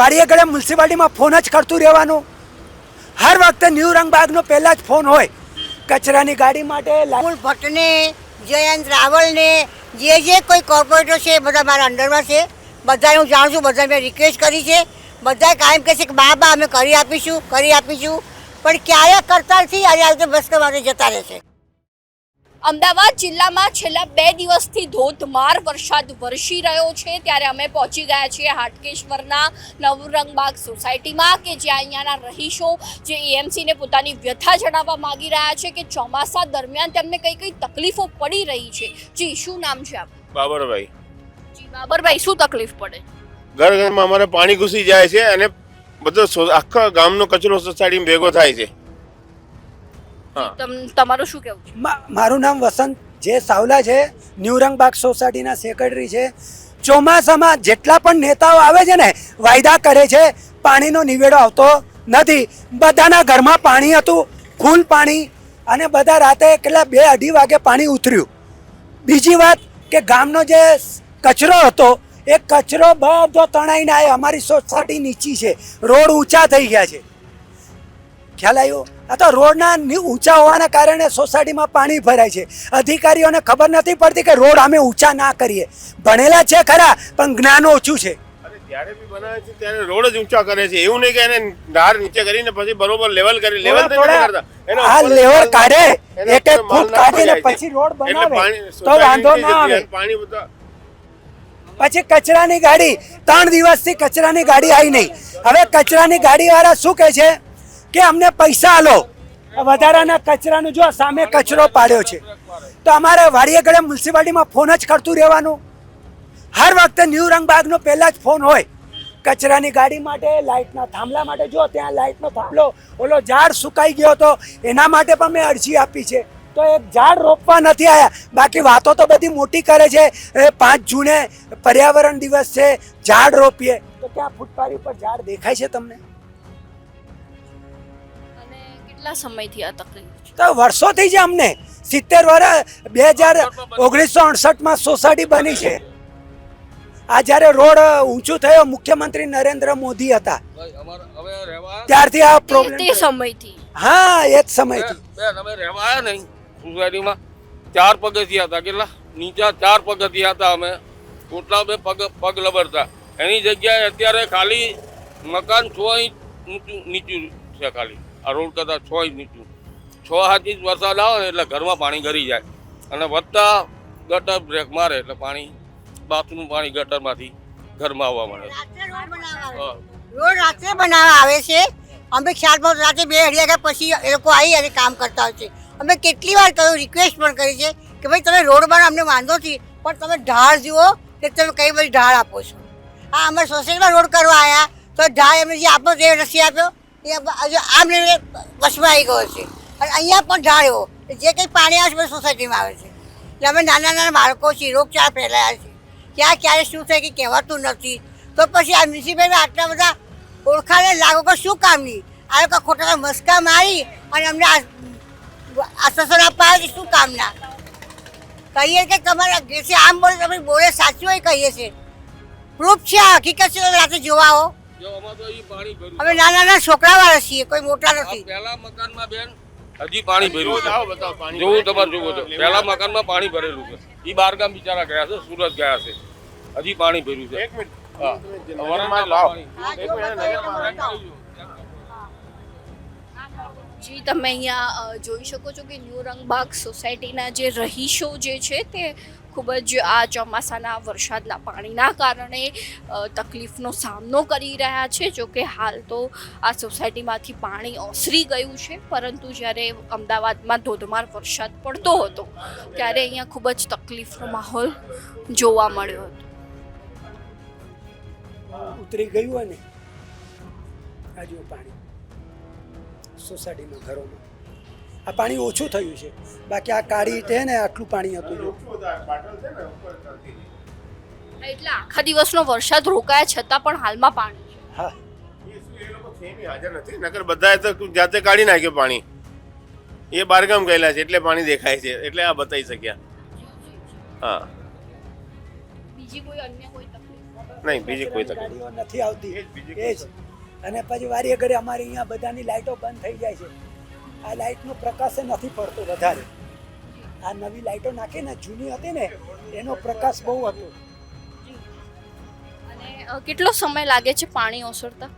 વાડીએ ગળે મ્યુનિસિપાલિટીમાં ફોન જ કરતું રહેવાનું. હર વખતે ન્યૂ રંગબાગનો પહેલાં જ ફોન હોય. કચરાની ગાડી માટે રાહુલ ભટ્ટને જયંત રાવલને, જે જે કોઈ કોર્પોરેટર છે એ બધા મારા અંડરમાં છે. બધા હું જાણું છું બધા મેં રિક્વેસ્ટ કરી છે. બધા કાયમ કહે છે કે બા બા, અમે કરી આપીશું કરી આપીશું. પણ ક્યારે કરતા નથી અને આ રીતે બસ માટે જતા રહે છે. અમદાવાદ જિલ્લામાં છેલ્લા બે દિવસથી ધોધમાર વરસાદ વરસી રહ્યો છે. ત્યારે અમે પહોંચી ગયા છીએ હાટકેશ્વરના નવરંગબાગ સોસાયટીમાં કે જ્યાં અહીંયાના રહીશો જે એએમસીને પોતાની વ્યથા જણાવવા માગી રહ્યા છે કે ચોમાસા દરમિયાન તેમને કઈ કઈ તકલીફો પડી રહી છે. જી શું નામ છે આપ બાબરભાઈ. જી બાબરભાઈ શું તકલીફ પડે? ઘર ઘરમાં અમારે પાણી ઘૂસી જાય છે અને બધો આખા ગામનો કચરો સોસાયટીમાં ભેગો થાય છે. તમારું શું કહેવું છે? મારું નામ વસંત જે સાવલા છે ન્યૂ રંગબાગ સોસાયટીના સેક્રેટરી છે. ચોમાસામાં જેટલા પણ નેતાઓ આવે છે ને વાયદા કરે છે પાણીનો નિવેડો આવતો નથી. બધાના ઘરમાં પાણી હતું ફૂલ પાણી અને બધા રાતે કેટલા બે અઢી વાગે પાણી ઉતર્યું. બીજી વાત કે ગામનો જે કચરો હતો એ કચરો બધો તણાઈને આવે અમારી સોસાયટી નીચી છે. રોડ ઊંચા થઈ ગયા છે. ખ્યાલ આવ્યો? આ તો રોડના ઊંચા હોવાના કારણે સોસાયટીમાં પાણી ભરાય છે. અધિકારીઓને ખબર નથી પડતી કે રોડ અમે ઊંચા ના કરીએ. ભણેલા છે ખરા પણ જ્ઞાન ઓછું છે. જ્યારે બી બનાવે છે ત્યારે રોડ જ ઊંચા કરે છે. એવું નહીં કે એને ધાર નીચે કરીને પછી બરોબર લેવલ કરી લેવલ તો નથી થોડા- કરતા. આ લેવલ કાઢે એક એક ફૂટ કાઢીને નાખી જાય છે. પછી રોડ બનાવે. તો વાંધો ના આવે. પાણી બધા પછી કચરાની ગાડી ત્રણ દિવસથી કચરાની ગાડી આવી નહીં. હવે કચરાની ગાડી વાળા શું કહે છે? કે અમને પૈસા આલો. વધારાના કચરાનું જો સામે કચરો પાડ્યો છે, તો અમારે વાડીએ ગળે મ્યુનિસિપાલિટીમાં ફોન જ કરતું રહેવાનું. હર વખતે ન્યૂ રંગબાગનો પહેલા જ ફોન હોય. કચરાની ગાડી માટે, લાઇટના થાંભલા માટે, જો ત્યાં લાઇટનો થાંભલો ઓલો ઝાડ સુકાઈ ગયો હતો, એના માટે પણ મેં અરજી આપી છે. તો એક ઝાડ રોપવા નથી આવ્યા બાકી વાતો તો બધી મોટી કરે છે. એ પાંચ જૂને પર્યાવરણ દિવસ છે, ઝાડ રોપીએ. તો ત્યાં ફૂટપારી ઉપર ઝાડ દેખાય છે તમને? કેટલા સમયથી આ તકલીફ છે? તો વર્ષોથી છે અમને સિત્તેર વર્ષ બે હજાર ઓગણીસો અડસઠમાં સોસાયટી બની છે. આ જ્યારે રોડ ઊંચું થયો મુખ્યમંત્રી નરેન્દ્ર મોદી હતા. ત્યારથી આ પ્રોબ્લેમ તે સમયથી. હા એ જ સમયથી. બેન અમે રહેવા આવ્યા નહીં સોસાયટીમાં. ચાર પગથિયા હતા કેટલા? નીચા ચાર પગથિયા હતા અમે. ઓટલા બે પગ પગ લબરતા એની જગ્યાએ અત્યારે ખાલી મકાન છ ઇંચ ઊંચું છે ખાલી. આ રોડ કરતાં છ ઇંચ નીચું છ સાત ઇંચ વરસાદ આવે ને એટલે ઘરમાં પાણી ગરી જાય. અને વધતા ગટર બ્રેક મારે એટલે પાણી બાથરૂમ પાણી ગટરમાંથી ઘરમાં આવવા મળે રોડ. રાત્રે બનાવવા આવે છે. અમે ખ્યાલમાં રાત્રે બે અઢી વાગ્યા પછી એ લોકો આવી અને કામ કરતા હોય છે. અમે કેટલી વાર કહ્યું રિક્વેસ્ટ પણ કરી છે કે ભાઈ તમે રોડ બનાવો અમને વાંધો નથી પણ તમે ઢાળ જુઓ કે તમે કઈ બધી ઢાળ આપો છો. હા અમે સોસાયટીમાં રોડ કરવા આવ્યા તો ઢાળ એમને જે આપો તે નથી આપ્યો. આમ વસમાં આવી ગયો છે. અને અહીંયા પણ ઢાળ્યો. જે કંઈ પાણી આવે છે સોસાયટીમાં આવે છે. એટલે અમે નાના નાના બાળકો છીએ, રોગચાળ ફેલાયા છે. ક્યાં ક્યારે શું થાય કે કહેવાતું નથી. તો પછી આ મ્યુનિસિપાલિટી આટલા બધા ઓળખાને લાગો કે શું કામની? આ લોકો ખોટા મસ્કા મારી અને અમને આશ્વાસન આપવા આવે શું કામના? કહીએ કે તમારા જે આમ બોલે તમે બોલે, સાચું હોય કહીએ છે પ્રૂફ છે હકીકત છે રાતે જોવા આવો જો અમારે તો ઈ પાણી ભર્યું. અમે નાના નાના છોકરાવાળા છીએ કોઈ મોટા નથી. પહેલા મકાનમાં બેન હજી પાણી ભર્યું છે. આવો જોવું તમારે જોવું તો પહેલા મકાનમાં પાણી ભરેલું છે. ઈ બારગામ બિચારા ગયા છે સુરત ગયા છે. હજી પાણી ભર્યું છે. એક મિનિટ. જી તમે અહીંયા જોઈ શકો છો કે ન્યૂ રંગબાગ સોસાયટીના જે રહીશો જે છે તે ખૂબ જ આ ચોમાસાના વરસાદના પાણીના કારણે તકલીફનો સામનો કરી રહ્યા છે. જોકે હાલ તો આ સોસાયટીમાંથી પાણી ઓસરી ગયું છે. પરંતુ જ્યારે અમદાવાદમાં ધોધમાર વરસાદ પડતો હતો, ત્યારે અહીંયા ખૂબ જ તકલીફનો માહોલ જોવા મળ્યો હતો. ઉતરી ગયું હોય ને આ પાણી સોસાયટીમાં ઘરોમાં. આ પાણી ઓછું થયું છે. બાકી આ કાળી છે ને આટલું પાણી હતું. જો બાટલ છે ને ઉપર ચાલતી હતી. એટલે આખા દિવસનો વરસાદ રોકાયા છતાં પણ હાલમાં પાણી છે. હા. એ શું એ લોકો સેમી હાજર નથી નગર બધાએ તો જાતે કાઢી નાખ્યું પાણી. એ બારગામ ગયેલા છે એટલે પાણી દેખાય છે એટલે આ બતાવી શક્યા. હા. બીજી કોઈ અન્ય કોઈ તકલીફ? નહીં બીજી કોઈ તકલીફ. નથી આવતી. એ જ. બીજી એ જ અને પછી વારી ઘડી અમારી અહીંયા બધાની લાઈટો બંધ થઈ જાય છે આ લાઇટનો પ્રકાશ નથી પડતો વધારે. આ નવી લાઈટો નાખી ને જૂની હતી ને એનો પ્રકાશ બહુ હતો. અને કેટલો સમય લાગે છે પાણી ઓસરતા?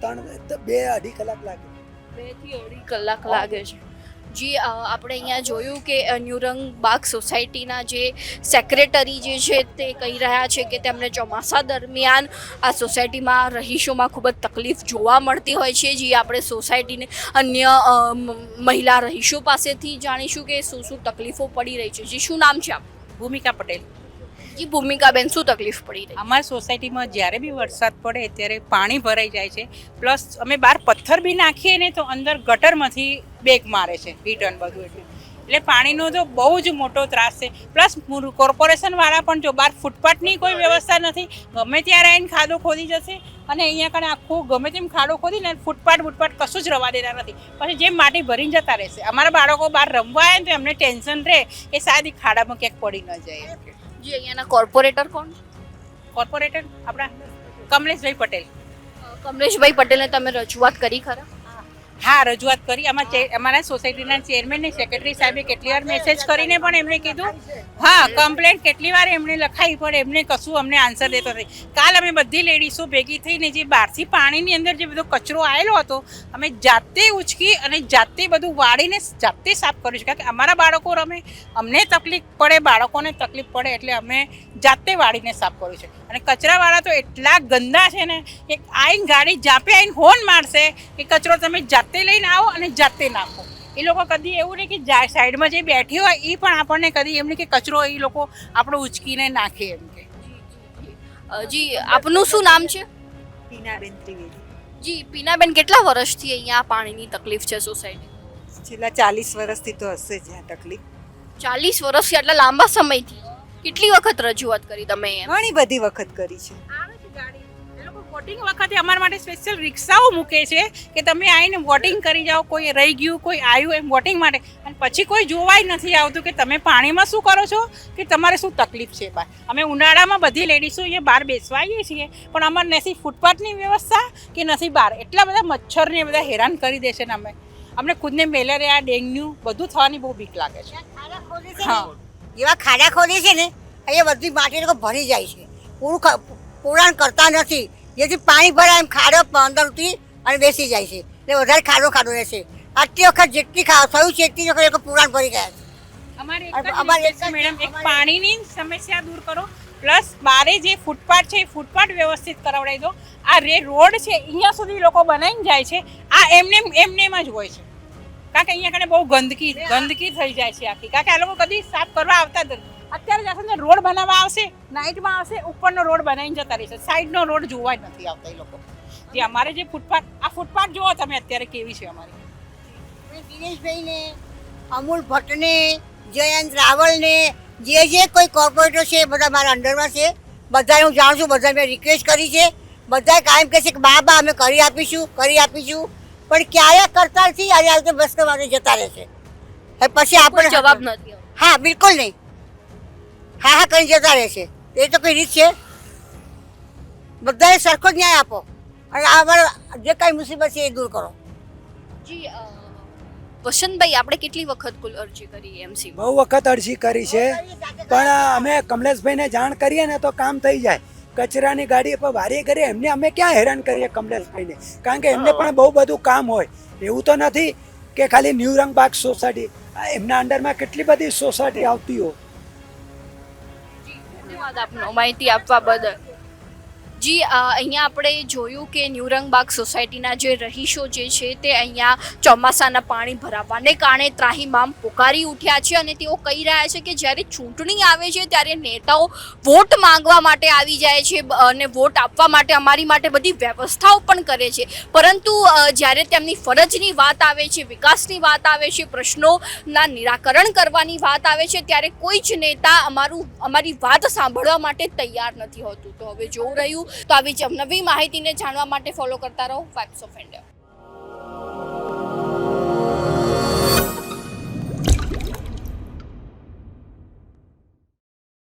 ત્રણ બે અઢી કલાક લાગે. બેથી અઢી કલાક લાગે છે. જી આપણે અહીંયા જોયું કે ન્યુરંગ બાગ સોસાયટીના જે સેક્રેટરી જે છે તે કહી રહ્યા છે કે તેમને ચોમાસા દરમિયાન આ સોસાયટીમાં રહીશોમાં ખૂબ જ તકલીફ જોવા મળતી હોય છે. જે આપણે સોસાયટીને અન્ય મહિલા રહીશો પાસેથી જાણીશું કે શું શું તકલીફો પડી રહી છે. જે, શું નામ છે આપ ભૂમિકા પટેલ. જી, ભૂમિકાબેન, શું તકલીફ પડી રહી? અમારી સોસાયટીમાં જ્યારે બી વરસાદ પડે ત્યારે પાણી ભરાઈ જાય છે. પ્લસ અમે બહાર પથ્થર બી નાખીએ ને તો અંદર ગટરમાંથી બેગ મારે છે, રિટર્ન બધું એટલે. એટલે પાણીનો તો બહુ જ મોટો ત્રાસ છે. પ્લસ કોર્પોરેશનવાળા પણ જો બહાર ફૂટપાથની કોઈ વ્યવસ્થા નથી, ગમે ત્યારે આવીને ખાડો ખોદી જશે અને અહીંયા કણે આખું ગમે તેમ ખાડો ખોદીને ફૂટપાથ બૂટપાથ કશું જ રવા દેતા નથી. પછી જેમ માટી ભરીને જતા રહેશે. અમારા બાળકો બહાર રમવા આવે ને તો એમને ટેન્શન રહે કે સાદી ખાડામાં ક્યાંક પડી ન જાય જી અહીંયાના કોર્પોરેટર કોણ? કોર્પોરેટર? આપણા કમલેશભાઈ પટેલ. કમલેશભાઈ પટેલને તમે રજૂઆત કરી ખરા? હા, રજૂઆત કરી. આમાં અમારા સોસાયટીના ચેરમેન ને સેક્રેટરી સાહેબે કેટલી વાર મેસેજ કરીને પણ એમણે કીધું. હા કમ્પ્લેન કેટલી વાર એમણે લખાઈ પણ એમને કશું અમને આન્સર દેતો નથી કાલ અમે બધી લેડીઝો ભેગી થઈને જે બહારથી પાણીની અંદર જે બધો કચરો આવેલો હતો, અમે જાતે ઉચકી અને જાતે બધું વાળીને જાતે સાફ કર્યું છે કારણ કે અમારા બાળકો રમે, અમને તકલીફ પડે, બાળકોને તકલીફ પડે એટલે અમે જાતે વાળીને સાફ કર્યું છે. અને કચરાવાળા તો એટલા ગંદા છે ને કે આઈને ગાડી જાપે આઈને હોર્ન મારશે કે કચરો તમે જાતે લઈને આવો અને જાતે નાખો. એ લોકો કદી એવું નહીં કે સાઈડમાં જે બેઠી હોય એ પણ આપણને કદી એમ નહીં કે કચરો એ લોકો આપણો ઉચકીને નાખે એમ કે. જી આપનું શું નામ છે? પીનાબેન ત્રિવેદી. જી પીનાબેન કેટલા વર્ષથી અહીંયા પાણીની તકલીફ છે સોસાયટી? છેલ્લા ચાલીસ વર્ષથી તો હશે જ આ તકલીફ. ચાલીસ વર્ષથી આટલા લાંબા સમયથી? કેટલી વખત રજૂઆત કરી તમે એમ? ઘણી બધી વખત કરી છે. આવે છે ગાડી. એ લોકો વોટિંગ વખતે અમારા માટે સ્પેશિયલ રિક્ષાઓ મૂકે છે કે તમે આવીને વોટિંગ કરી જાઓ કોઈ રહી ગયું કોઈ આવ્યું એમ વોટિંગ માટે. અને પછી કોઈ જોવાય નથી આવતું કે તમે પાણીમાં શું કરો છો કે તમારે શું તકલીફ છે બહાર અમે ઉનાળામાં બધી લેડીઝો અહીંયા બહાર બેસવાઈએ છીએ પણ અમારે નથી ફૂટપાથની વ્યવસ્થા કે નથી બહાર. એટલા બધા મચ્છરને બધા હેરાન કરી દે છે ને અમે. અમને ખુદને મેલેરિયા ડેન્ગ્યુ બધું થવાની બહુ બીક લાગે છે. છે હા. જેવા ખાડા ખોદે છે ને અહીંયા બધી માટી લોકો ભરી જાય છે. પૂરું પુરાણ કરતા નથી. જેથી પાણી ભરાય એમ ખાડો અંદર ઉતરી અને બેસી જાય છે. એટલે વધારે ખાડો ખાડો રહેશે. આટલી વખત જેટલી ખા થયું છે એટલી વખત લોકો પુરાણ ભરી ગયા છે. અમારે મેડમ. એક પાણીની સમસ્યા દૂર કરો. પ્લસ બારે જે ફૂટપાથ છે એ ફૂટપાથ વ્યવસ્થિત કરાવડાવી દો. આ રે રોડ છે અહીંયા સુધી લોકો બનાવીને જાય છે. આ એમને એમને એમ જ હોય છે. કારણ કે અહીંયા કને બહુ ગંદકી ગંદકી થઈ જાય છે આખી. કારણ કે આ લોકો કદી સાફ કરવા આવતા જ અત્યારે જશે ને રોડ બનાવવા આવશે નાઇટમાં આવશે, ઉપરનો રોડ બનાવીને જતા રહેશે. સાઈડનો રોડ જોવા જ નથી આવતા એ લોકો. જે અમારે જે ફૂટપાથ આ ફૂટપાથ જુઓ તમે અત્યારે કેવી છે અમારી. દિનેશભાઈને, અમૂલ ભટ્ટને, જયંત રાવલને, જે જે કોઈ કોર્પોરેટર છે બધા મારા અંડરમાં છે. બધા હું જાણું છું બધા મેં રિક્વેસ્ટ કરી છે. બધા કાયમ કહે છે કે બા બા અમે કરી આપીશું કરી આપીશું. પણ ક્યારે કરતા નથી આજે આજે બસ કરવાનું જતા રહે છે. પછી આપણે જવાબ નથી હા બિલકુલ નહીં. હા હા કરીને જતા રહે છે. એ તો કઈ રીત છે. બધાએ સરખો ન્યાય આપો. અને આ અમારા જે કાંઈ મુસીબત છે એ દૂર કરો. જી વસંતભાઈ આપણે કેટલી વખત કુલ અરજી કરી એમસી બહુ વખત અરજી કરી છે. પણ અમે કમલેશભાઈને જાણ કરીએ ને તો કામ થઈ જાય. કચરાની ગાડી પર વારી કરીએ એમને અમે ક્યાં હેરાન કરીએ કમલેશભાઈને કારણ કે એમને પણ બહુ બધું કામ હોય. એવું તો નથી કે ખાલી ન્યૂ રંગબાગ સોસાયટી એમના અંડરમાં કેટલી બધી સોસાયટી આવતી હોય. ધન્યવાદ આપનો માહિતી આપવા બદલ. જી અહીંયા આપણે જોયું કે ન્યુરંગબાગ સોસાયટીના જે રહીશો જે છે તે અહીંયા ચોમાસાના પાણી ભરાવાને કારણે ત્રાહીમામ પોકારી ઉઠ્યા છે અને તેઓ કહી રહ્યા છે કે જ્યારે ચૂંટણી આવે છે ત્યારે નેતાઓ વોટ માંગવા માટે આવી જાય છે અને વોટ આપવા માટે, અમારી માટે બધી વ્યવસ્થાઓ પણ કરે છે. પરંતુ જ્યારે તેમની ફરજની વાત આવે છે, વિકાસની વાત આવે છે, પ્રશ્નોના નિરાકરણ કરવાની વાત આવે છે, ત્યારે કોઈ જ નેતા અમારું, અમારી વાત સાંભળવા માટે તૈયાર નથી હોતું. તો હવે જોવું રહ્યું તો આવી જ નવી માહિતીને જાણવા માટે ફોલો કરતા રહો વાઇબ્સ ઓફ ઇન્ડિયા